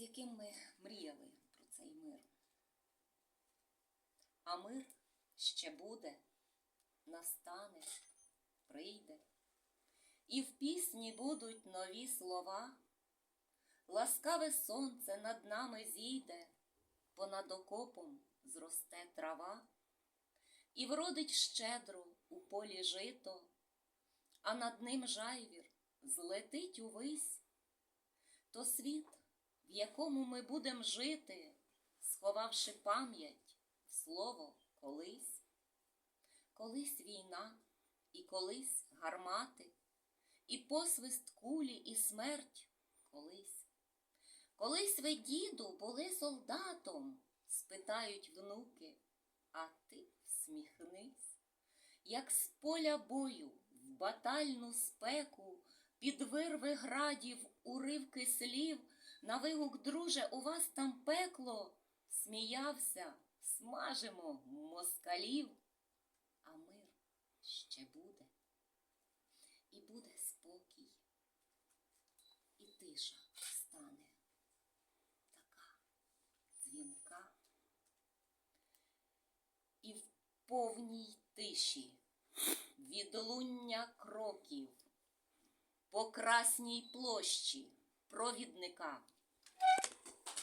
яким ми мріяли про цей мир. А мир ще буде, настане, прийде. І в пісні будуть нові слова. Ласкаве сонце над нами зійде, понад окопом зросте трава, і вродить щедро у полі жито, а над ним жайвір злетить увись, то світ, в якому ми будем жити, сховавши пам'ять в слово колись, колись війна, і колись гармати, і посвист кулі, і смерть колись. Колись ви, діду, були солдатом, спитають внуки, а ти всміхнись, як з поля бою в батальну спеку, під вирви градів, уривки слів, на вигук, друже, у вас там пекло, сміявся, смажимо москалів, а мир ще буде, і буде спокій, і тиша стане така дзвінка, і в повній тиші відлуння кроків по красній площі провідника.